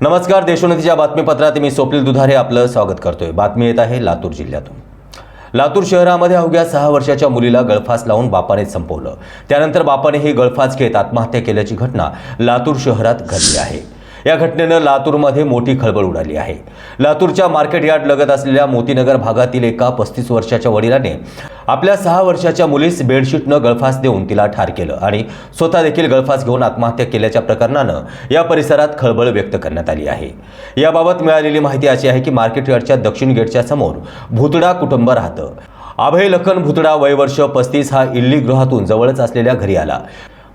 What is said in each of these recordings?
नमस्कार देशोन्नतीच्या बातमीपत्रात मी स्वप्नील दुधारे आपलं स्वागत करतोय. बातमी येत आहे लातूर जिल्ह्यातून. लातूर शहरामध्ये अवघ्या सहा वर्षाच्या मुलीला गळफास लावून बापाने संपवलं. त्यानंतर बापाने ही गळफास घेत आत्महत्या केल्याची घटना लातूर शहरात घडली आहे. या घटनेनं लातूरमध्ये मोठी खळबळ उडाली आहे. लातूरच्या मार्केट यार्ड लगत असलेल्या मोतीनगर भागातील एका पस्तीस वर्षाच्या वडिलाने आपल्या सहा वर्षाच्या मुलीस बेडशीटनं गळफास देऊन तिला ठार केलं आणि स्वतः देखील गळफास घेऊन आत्महत्या केल्याच्या प्रकरणानं या परिसरात खळबळ व्यक्त करण्यात आली आहे. याबाबत मिळालेली माहिती अशी आहे की मार्केट यार्डच्या दक्षिण गेटच्या समोर भुतडा कुटुंब राहतं. अभय लखन भुतडा वय वर्ष पस्तीस हा इल्ली गृहातून जवळच असलेल्या घरी आला.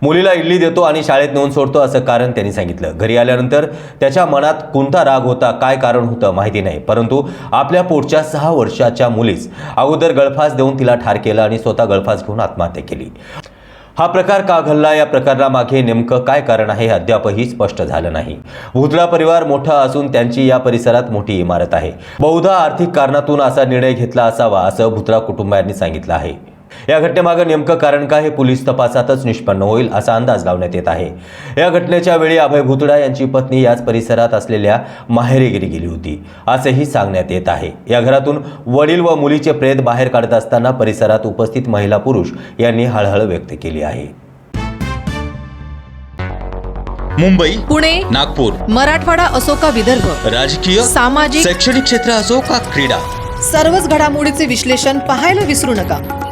मुलीला इडली देतो आणि शाळेत नेऊन सोडतो असं कारण त्यांनी सांगितलं. घरी आल्यानंतर त्याच्या मनात कोणता राग होता काय कारण होतं माहिती नाही. परंतु आपल्या पोटच्या सहा वर्षाच्या मुलीस अगोदर गळफास देऊन तिला ठार केलं आणि स्वतः गळफास घेऊन आत्महत्या केली. हा प्रकार का घडला? या प्रकरणामागे नेमकं काय कारण आहे हे अद्यापही स्पष्ट झालं नाही. भुतळा परिवार मोठा असून त्यांची या परिसरात मोठी इमारत आहे. बहुधा आर्थिक कारणातून असा निर्णय घेतला असावा असं भुतळा कुटुंबियांनी सांगितलं आहे. या घटनेमागे नेमकं कारण काय हे पोलीस तपासातच निष्पन्न होईल असा अंदाज लावण्यात येत आहे. या घटनेच्या वेळी अभय भुतडा यांची पत्नी याच परिसरात असलेल्या माहेरीगिरी गेली होती असंही सांगण्यात येत आहे. या घरातून वडील व मुलीचे प्रेत बाहेर काढत असताना परिसरात उपस्थित महिला पुरुष यांनी हळहळ व्यक्त केली आहे. मुंबई पुणे नागपूर मराठवाडा असो का विदर्भ राजकीय सामाजिक शैक्षणिक क्षेत्र असो का क्रीडा सर्वच घडामोडीचे विश्लेषण पाहायला विसरू नका.